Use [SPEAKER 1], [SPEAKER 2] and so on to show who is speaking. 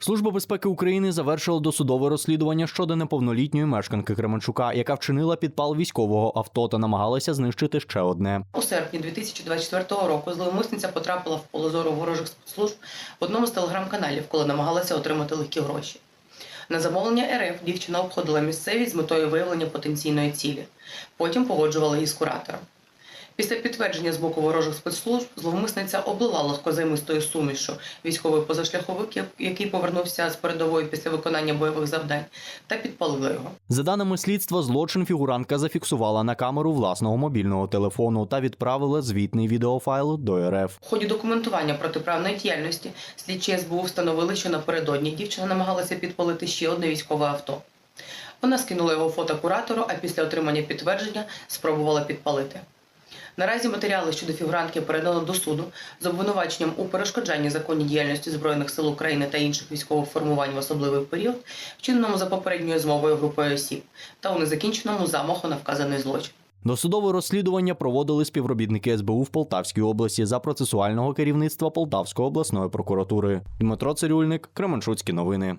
[SPEAKER 1] Служба безпеки України завершила досудове розслідування щодо неповнолітньої мешканки Кременчука, яка вчинила підпал військового авто та намагалася знищити ще одне.
[SPEAKER 2] У серпні 2024 року зловмисниця потрапила в поле зору ворожих спецслужб в одному з телеграм-каналів, коли намагалася отримати легкі гроші. На замовлення РФ дівчина обходила місцевість з метою виявлення потенційної цілі. Потім погоджувала її з куратором. Після підтвердження з боку ворожих спецслужб зловмисниця облила легкозаймистою сумішю військовий позашляховик, який повернувся з передової після виконання бойових завдань, та підпалила його.
[SPEAKER 1] За даними слідства, злочин фігурантка зафіксувала на камеру власного мобільного телефону та відправила звітний відеофайл до РФ.
[SPEAKER 2] В ході документування протиправної діяльності слідчі СБУ встановили, що напередодні дівчина намагалася підпалити ще одне військове авто. Вона скинула його фото куратору, а після отримання підтвердження спробувала підпалити. Наразі матеріали щодо фігурантки передано до суду з обвинуваченням у перешкоджанні законній діяльності Збройних сил України та інших військових формувань в особливий період, вчиненому за попередньою змовою групою осіб, та у незакінченому замаху на вказаний злочин.
[SPEAKER 1] Досудове розслідування проводили співробітники СБУ в Полтавській області за процесуального керівництва Полтавської обласної прокуратури. Дмитро Цирюльник, Кременчуцькі новини.